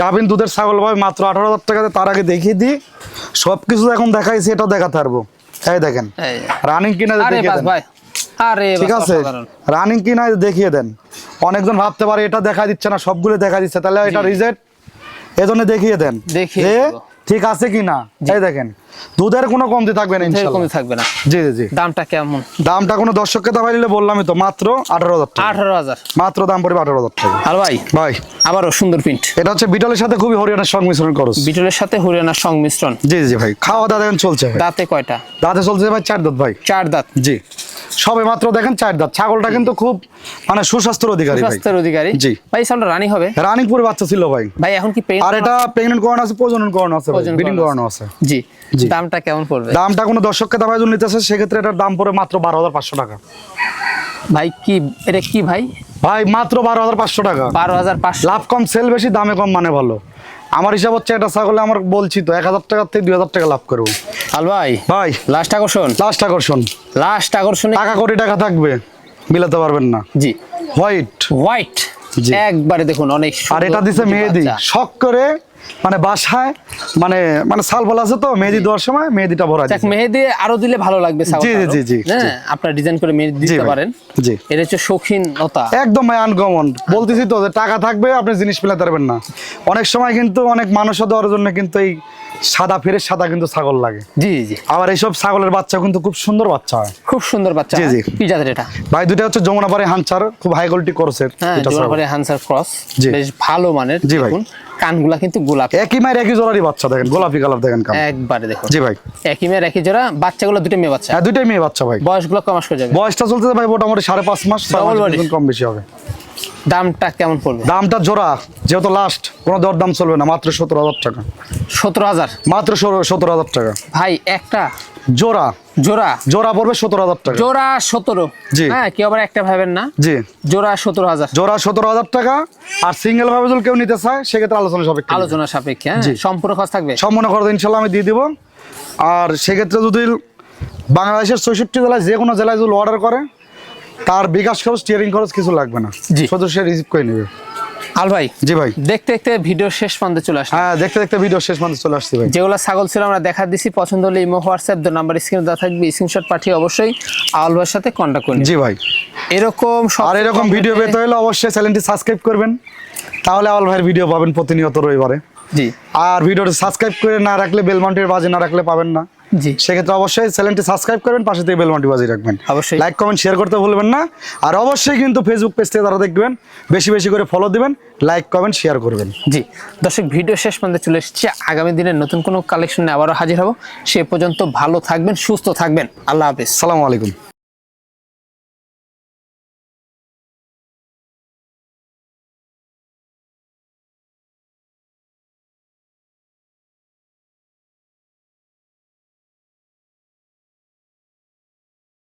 গাভিন দুধের ছাগল ভাই মাত্র আঠারো হাজার টাকাতে তার আগে দেখিয়ে দিই। সব কিছু এখন দেখাইছি এটাও দেখাতে পারব। এই দেখেন রানিং কিনা ভাই আরে ঠিক আছে। রানিং কিনা দেখিয়ে দেন। অনেকজন ভাবতে পারে এটা দেখা দিচ্ছে না সবগুলো দেখা দিচ্ছে। তাহলে এটা রিজেক্ট এজন্য দেখিয়ে দেন দেখি ঠিক আছে কিনা। এই দেখেন দুধের কোনো কমতি থাকবে না ইনশাআল্লাহ এরকমই থাকবে না। জি জি জি। দামটা কেমন? দামটা কোনো দর্শককে দাবাই নিলে বললামই তো মাত্র আঠারো হাজার টাকা। আঠারো হাজার। মাত্র দাম পড়বে আঠারো হাজার টাকা। আর ভাই ভাই। আবারও সুন্দর প্রিন্ট এটা হচ্ছে বিটলের সাথে খুবই হরিয়ানার সংমিশ্রণ করস বিটলের সাথে হরিয়ানার সংমিশ্রণ। জি জি ভাই। খাওয়া দাওয়া দেখেন চলছে দাঁতে কয়টা? দাঁতে চলছে ভাই চার দাঁত ভাই। চার দাঁত। জি। সবে মাত্র দেখেন চার দাঁত। ছাগলটা কিন্তু খুব মানে সুস্বাস্থ্যের অধিকারী ভাই। স্বাস্থ্যের অধিকারী। জি। ভাই সামনে রানি হবে? রানিং পুরে বাচ্চা ছিল ভাই। ভাই এখন কি আর এটা প্রেগনেন্ট করানো আছে প্রজনন করানো আছে ব্রিডিং করানো আছে। জি। দামটা কেমন পড়বে? দামটা কোনো দর্শককে দাবাই যদি নিতেছে সেক্ষেত্রে এটার দাম পড়ে মাত্র বারো হাজার পাঁচশো টাকা। ভাই কি এটা কি ভাই? ভাই মাত্র বারো হাজার পাঁচশো টাকা। বারো হাজার পাঁচশো। লাভ কম সেল বেশি দামে কম মানে ভালো। আমার হিসাব হচ্ছে এটা ছাগলে আমার বলছি তো এক হাজার টাকার থেকে দুই হাজার টাকা লাভ করব। আল ভাই ভাই। লাস্ট আকর্ষণ? লাস্ট আকর্ষণ। লাস্ট আকর্ষণে টাকা কোটি টাকা থাকবে মিলাতে পারবেন না। জি। White white. একবারে দেখুন অনেক আর এটা দিছে মেহেদি। শখ করে মানে বাসায় মানে মানে সাল বলা আছে তো মেহেদি দেওয়ার সময় মেহেদিটা ভরা যাক মেহেদি আরও দিলে ভালো লাগবে ছাগলটা জি, জি, জি, হ্যাঁ আপনার ডিজাইন করে মেহেদি দিতে পারেন। জি। এটা হচ্ছে শৌখিনতা একদম আনকমন বলতেছি তো যে টাকা থাকবে আপনি জিনিস পেলে পারবেন না। অনেক সময় কিন্তু অনেক মানুষ দেওয়ার জন্য কিন্তু এই সাদা ফিরে সাদা কিন্তু ছাগল লাগে। জি জি আবার এইসব ছাগলের বাচ্চা কিন্তু খুব সুন্দর বাচ্চা হয়। খুব সুন্দর বাচ্চা জি, জি। কি জাতের এটা? ভাই দুইটা হচ্ছে যমুনাপাড়ি হানচার খুব হাই কোয়ালিটি করছে দুইটা ছাগল। হানসার ক্রস বেশ ভালো মানের। জি ভাই। দেখুন কানগুলা কিন্তু গোলাপি। একই মায়ের একই জোড়ারই বাচ্চা দেখেন গোলাপি কালার দেখেন কাম একবারে দেখুন। জি ভাই। একই মেয়ের একই জোড়া বাচ্চাগুলো দুটো মেয়ে বাচ্চা। হ্যাঁ দুইটাই মেয়ে বাচ্চা ভাই। বয়সগুলো কমাস করে যাবে। বয়সটা চলতে ভাই মোটামুটি সাড়ে পাঁচ মাস কম বেশি হবে। দামটা কেমন পড়বে? দামটা জোড়া যেহেতু লাস্ট কোনো দর দাম চলবে না মাত্র সতেরো হাজার টাকা। সতেরো হাজার? মাত্র সতেরো হাজার টাকা। ভাই একটা? জোড়া। জোড়া? জোড়া পড়বে সতেরো হাজার টাকা। জোড়া সতেরো? জি। হ্যাঁ কেউ আবার একটা ভাবেন না। জি। জোড়া সতেরো হাজার। জোড়া সতেরো হাজার টাকা আর সিঙ্গেল ভাবে যদি কেউ নিতে চায় সেক্ষেত্রে আলোচনা সাপেক্ষে। আলোচনা সাপেক্ষে হ্যাঁ। সম্পূর্ণ খরচ থাকবে। সম্পূর্ণ খরচ ইনশাল্লাহ আমি দিয়ে দিব। আর সেক্ষেত্রে যদি বাংলাদেশের চৌষট্টি জেলায় যে কোনো জেলায় যদি অর্ডার করে তার বিকাশ খরচ স্টিয়ারিং খরচ কিছু লাগবে না। জি। শুধু সে রিসিভ করে নেবে। আল ভাই জি ভাই। দেখতে দেখতে ভিডিও শেষ প্রান্তে চলে আসে হ্যাঁ দেখতে দেখতে ভিডিও শেষ পর্যন্ত চলে আসছে ভাই। যেগুলো ছাগল ছিল আমরা দেখা দিছি পছন্দ হলে ইমো হোয়াটসঅ্যাপ দু নাম্বার স্ক্রিনে দেওয়া থাকবে স্ক্রিনশট পাঠিয়ে অবশ্যই আউল ভাইয়ের সাথে কন্ট্যাক্ট করুন জি ভাই। এরকম আর এরকম ভিডিও পেতে হলে অবশ্যই চ্যানেলটি সাবস্ক্রাইব করবেন। তাহলে আওয়াল ভাইয়ের ভিডিও পাবেন প্রতিনিয়ত রবিবারে। জি। আর ভিডিওটা সাবস্ক্রাইব করে না রাখলে বেলমান্টির বাজে না রাখলে পাবেন না। জি। সেক্ষেত্রে অবশ্যই চ্যানেলটি সাবস্ক্রাইব করবেন পাশে থেকে বেলমাটি বাজিয়ে রাখবেন। অবশ্যই। লাইক কমেন্ট শেয়ার করতে ভুলবেন না। আর অবশ্যই কিন্তু ফেসবুক পেজ থেকে তারা দেখবেন বেশি বেশি করে ফলো দিবেন লাইক কমেন্ট শেয়ার করবেন। জি। দর্শক ভিডিও শেষ পর্যন্ত চলে এসেছি। আগামী দিনে নতুন কোনো কালেকশন কালেকশনে আবারও হাজির হব। সে পর্যন্ত ভালো থাকবেন সুস্থ থাকবেন। আল্লাহ হাফিজ। সালামু আলাইকুম।